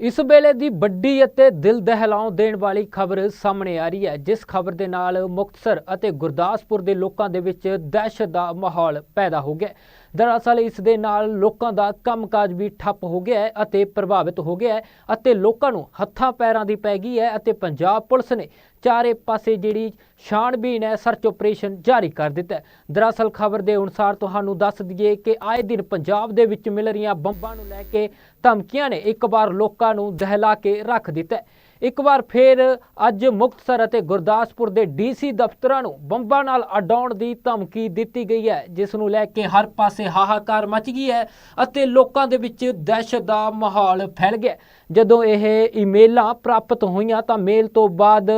ਇਸ ਵੇਲੇ ਦੀ ਵੱਡੀ ਅਤੇ ਦਿਲ ਦਹਿਲਾਉਣ ਦੇਣ ਵਾਲੀ ਖਬਰ ਸਾਹਮਣੇ ਆ ਰਹੀ ਹੈ, ਜਿਸ ਖਬਰ ਦੇ ਨਾਲ ਮੁਕਤਸਰ ਅਤੇ ਗੁਰਦਾਸਪੁਰ ਦੇ ਲੋਕਾਂ ਦੇ ਵਿੱਚ ਦਹਿਸ਼ਤ ਦਾ ਮਾਹੌਲ ਪੈਦਾ ਹੋ ਗਿਆ ਦਰਅਸਲ ਇਸ ਦੇ ਨਾਲ ਲੋਕਾਂ ਦਾ ਕੰਮਕਾਜ ਵੀ ਠੱਪ ਹੋ ਗਿਆ ਹੈ ਅਤੇ ਪ੍ਰਭਾਵਿਤ ਹੋ ਗਿਆ ਹੈ ਅਤੇ ਲੋਕਾਂ ਨੂੰ ਹੱਥਾਂ ਪੈਰਾਂ ਦੀ ਪੈ ਗਈ ਹੈ ਅਤੇ ਪੰਜਾਬ ਪੁਲਿਸ ਨੇ ਚਾਰੇ ਪਾਸੇ ਜਿਹੜੀ ਛਾਣਬੀਨ ਹੈ, ਸਰਚ ਆਪਰੇਸ਼ਨ ਜਾਰੀ ਕਰ ਦਿੱਤਾ ਹੈ। ਦਰਅਸਲ ਖਬਰ ਦੇ ਅਨੁਸਾਰ ਤੁਹਾਨੂੰ ਦੱਸ ਦਈਏ ਕਿ ਆਏ ਦਿਨ ਪੰਜਾਬ ਦੇ ਵਿੱਚ ਮਿਲ ਰਹੀਆਂ ਬੰਬਾਂ ਨੂੰ ਲੈ ਕੇ ਧਮਕੀਆਂ ਨੇ ਇੱਕ ਵਾਰ ਲੋਕਾਂ ਨੂੰ ਦਹਿਲਾ ਕੇ ਰੱਖ ਦਿੱਤਾ ਹੈ। ਇੱਕ ਵਾਰ ਫੇਰ ਅੱਜ ਮੁਕਤਸਰ ਅਤੇ ਗੁਰਦਾਸਪੁਰ ਦੇ ਡੀਸੀ ਦਫ਼ਤਰਾਂ ਨੂੰ ਬੰਬਾਂ ਨਾਲ ਅਡਾਉਣ ਦੀ ਧਮਕੀ ਦਿੱਤੀ ਗਈ ਹੈ, ਜਿਸ ਨੂੰ ਲੈ ਕੇ ਹਰ ਪਾਸੇ ਹਾਹਾਕਾਰ ਮਚ ਗਈ ਹੈ ਅਤੇ ਲੋਕਾਂ ਦੇ ਵਿੱਚ ਦਹਿਸ਼ਤ ਦਾ ਮਾਹੌਲ ਫੈਲ ਗਿਆ ਜਦੋਂ ਇਹ ਈਮੇਲਾਂ ਪ੍ਰਾਪਤ ਹੋਈਆਂ ਤਾਂ ਮੇਲ ਤੋਂ ਬਾਅਦ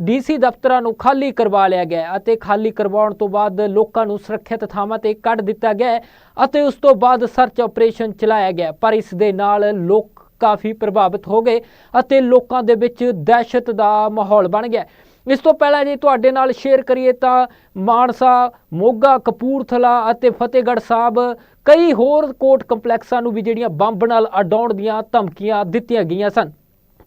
ਡੀਸੀ ਦਫ਼ਤਰਾਂ ਨੂੰ ਖਾਲੀ ਕਰਵਾ ਲਿਆ ਗਿਆ ਅਤੇ ਖਾਲੀ ਕਰਵਾਉਣ ਤੋਂ ਬਾਅਦ ਲੋਕਾਂ ਨੂੰ ਸੁਰੱਖਿਅਤ ਥਾਵਾਂ ਤੇ ਕੱਢ ਦਿੱਤਾ ਗਿਆ ਅਤੇ ਉਸ ਤੋਂ ਬਾਅਦ ਸਰਚ ਆਪਰੇਸ਼ਨ ਚਲਾਇਆ ਗਿਆ ਪਰ ਇਸ ਦੇ ਨਾਲ ਲੋਕ ਕਾਫੀ ਪ੍ਰਭਾਵਿਤ ਹੋ ਗਏ ਅਤੇ ਲੋਕਾਂ ਦੇ ਵਿੱਚ ਦਹਿਸ਼ਤ ਦਾ ਮਾਹੌਲ ਬਣ ਗਿਆ। ਇਸ ਤੋਂ ਪਹਿਲਾਂ ਜੇ ਤੁਹਾਡੇ ਨਾਲ ਸ਼ੇਅਰ ਕਰੀਏ ਤਾਂ ਮਾਨਸਾ, ਮੋਗਾ, ਕਪੂਰਥਲਾ ਅਤੇ ਫਤਿਹਗੜ੍ਹ ਸਾਹਿਬ ਕਈ ਹੋਰ ਕੋਰਟ ਕੰਪਲੈਕਸਾਂ ਨੂੰ ਵੀ ਜਿਹੜੀਆਂ ਬੰਬ ਨਾਲ ਅਡਾਉਣ ਦੀਆਂ ਧਮਕੀਆਂ ਦਿੱਤੀਆਂ ਗਈਆਂ ਸਨ।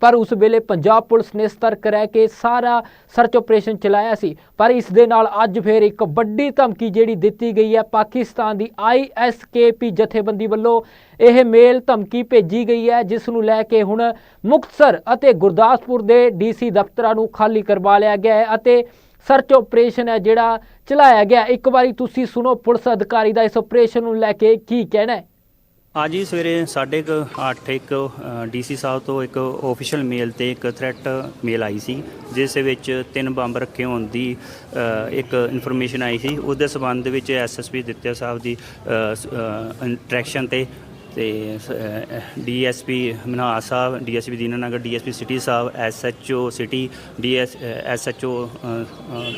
ਪਰ ਉਸ ਵੇਲੇ ਪੰਜਾਬ ਪੁਲਿਸ ਨੇ ਸਤਰਕ ਰਹਿ ਕੇ ਸਾਰਾ ਸਰਚ ਆਪਰੇਸ਼ਨ ਚਲਾਇਆ ਸੀ। ਪਰ ਇਸ ਦੇ ਨਾਲ ਅੱਜ ਫੇਰ ਇੱਕ ਵੱਡੀ ਧਮਕੀ ਜਿਹੜੀ ਦਿੱਤੀ ਗਈ ਹੈ, ਪਾਕਿਸਤਾਨ ਦੀ ਆਈਐਸਕੇਪੀ ਜਥੇਬੰਦੀ ਵੱਲੋਂ ਇਹ ਮੇਲ ਧਮਕੀ ਭੇਜੀ ਗਈ ਹੈ, ਜਿਸ ਨੂੰ ਲੈ ਕੇ ਹੁਣ ਮੁਕਤਸਰ ਅਤੇ ਗੁਰਦਾਸਪੁਰ ਦੇ ਡੀਸੀ ਦਫ਼ਤਰਾਂ ਨੂੰ ਖਾਲੀ ਕਰਵਾ ਲਿਆ ਗਿਆ ਹੈ ਅਤੇ ਸਰਚ ਆਪਰੇਸ਼ਨ ਹੈ ਜਿਹੜਾ ਚਲਾਇਆ ਗਿਆ। ਇੱਕ ਵਾਰੀ ਤੁਸੀਂ ਸੁਣੋ ਪੁਲਿਸ ਅਧਿਕਾਰੀ ਦਾ ਇਸ ਆਪਰੇਸ਼ਨ ਨੂੰ ਲੈ ਕੇ ਕੀ ਕਹਿਣਾ ਹੈ। ਅੱਜ ਹੀ ਸਵੇਰੇ 8:30 ਇੱਕ ਡੀਸੀ ਸਾਹਿਬ ਤੋਂ ਇੱਕ ਆਫੀਸ਼ੀਅਲ ਮੇਲ ਤੇ ਇੱਕ ਥ੍ਰੈਟ ਮੇਲ ਆਈ ਸੀ, ਜਿਸ ਵਿੱਚ ਤਿੰਨ ਬੰਬ ਰੱਖੇ ਹੋਣ ਦੀ ਇੱਕ ਇਨਫੋਰਮੇਸ਼ਨ ਆਈ ਸੀ। ਉਸ ਦੇ ਸਬੰਧ ਦੇ ਵਿੱਚ ਐਸਐਸਪੀ ਦਿੱਤਿਆ ਸਾਹਿਬ ਦੀ ਇੰਟਰੈਕਸ਼ਨ ਤੇ ਤੇ ਡੀਐਸਪੀ ਮਨਹਾਸ ਸਾਹਿਬ, ਡੀਐਸਪੀ ਦੀਨਾਨਗਰ, ਡੀਐਸਪੀ ਸਿਟੀ ਸਾਹਿਬ, SHO city, DS SHO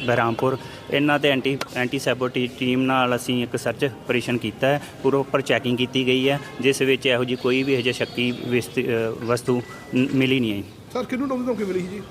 Behrampur, ਇਹਨਾਂ ਤੇ ਐਂਟੀ ਐਂਟੀ ਸੈਬੋਟੀ ਟੀਮ ਨਾਲ ਅਸੀਂ ਇੱਕ ਸਰਚ ਆਪਰੇਸ਼ਨ ਕੀਤਾ ਹੈ, ਪ੍ਰੋਪਰ ਚੈਕਿੰਗ ਕੀਤੀ ਗਈ ਹੈ, ਜਿਸ ਵਿੱਚ ਇਹੋ ਜੀ ਕੋਈ ਵੀ ਹਜੇ ਸ਼ੱਕੀ ਵਿਸਤ- ਵਸਤੂ ਮਿਲੀ ਨਹੀਂ ਹੈ ਸਰ, ਕਿਹਨੂੰ ਨੌਕਰੀ ਧਮਕੀ ਮਿਲੀ ਜੀ?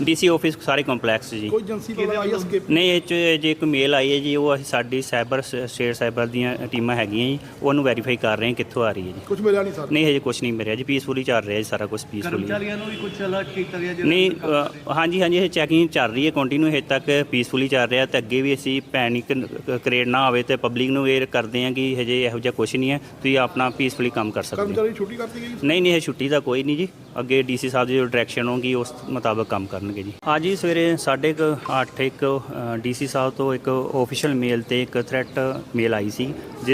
ਡੀਸੀ ਆਫਿਸ ਸਾਰੇ ਕੰਪਲੈਕਸ ਜੀ। ਕੋਈ ਏਜੰਸੀ ਵਾਲਾ ਆਈ ਐਸਕੇਪ ਨਹੀਂ ਇਹ 'ਚ ਜੇ ਇੱਕ ਮੇਲ ਆਈ ਹੈ ਜੀ ਉਹ ਅਸੀਂ ਸਾਡੀ ਸਾਈਬਰ ਸਟੇਟ ਸਾਈਬਰ ਦੀਆਂ ਟੀਮਾਂ ਹੈਗੀਆਂ ਜੀ ਉਹਨੂੰ ਵੈਰੀਫਾਈ ਕਰ ਰਹੇ ਹਾਂ ਕਿੱਥੋਂ ਆ ਰਹੀ ਹੈ ਜੀ। ਕੁਝ ਮਿਲਿਆ ਨਹੀਂ ਸਰ? ਨਹੀਂ ਹਜੇ ਕੁਝ ਨਹੀਂ ਮਿਲਿਆ ਜੀ ਪੀਸਫੁਲੀ ਚੱਲ ਰਿਹਾ ਜੀ ਸਾਰਾ ਕੁਝ ਪੀਸਫੁਲੀ ਕਰਮਚਾਰੀਆਂ ਨੂੰ ਵੀ ਕੁਝ ਅਲਰਟ ਕੀਤਾ ਗਿਆ ਜਿਹੜਾ ਨਹੀਂ ਅ, ਹਾਂਜੀ ਹਾਂਜੀ ਇਹ ਚੈਕਿੰਗ ਚੱਲ ਰਹੀ ਹੈ ਕੰਟੀਨਿਊ ਹਜੇ ਤੱਕ ਪੀਸਫੁਲੀ ਚੱਲ ਰਿਹਾ ਤੇ ਅੱਗੇ ਵੀ ਅਸੀਂ ਪੈਨਿਕ ਕ੍ਰੀਏਟ ਨਾ ਹੋਵੇ ਤੇ ਪਬਲਿਕ ਨੂੰ ਇਹ ਕਰਦੇ ਹਾਂ ਕਿ ਹਜੇ ਇਹੋ ਜਿਹਾ ਕੁਝ ਨਹੀਂ ਹੈ ਤੁਸੀਂ ਆਪਣਾ ਪੀਸਫੁਲੀ ਕੰਮ ਕਰ ਸਕਦੇ ਹੋ। ਕਰਮਚਾਰੀ ਦੀ ਛੁੱਟੀ ਕਰਤੀ ਗਈ? ਨਹੀਂ ਨਹੀਂ ਇਹ ਛੁੱਟੀ ਦਾ ਕੋਈ ਨਹੀਂ ਜੀ ਅੱਗੇ ਡੀਸੀ ਸਾਹਿਬ ਦੀ ਜੋ ਡਾਇਰੈਕਸ਼ਨ ਹੋਗੀ ਉਸ ਮੁਤਾਬਕ ਕੰਮ ਕਰਨਗੇ ਜੀ। ਅੱਜ ਹੀ ਸਵੇਰੇ 8:30 ਇੱਕ ਡੀਸੀ ਸਾਹਿਬ ਤੋਂ ਇੱਕ ਆਫੀਸ਼ੀਅਲ ਮੇਲ ਤੇ ਇੱਕ ਥ੍ਰੈਟ ਮੇਲ ਆਈ ਸੀ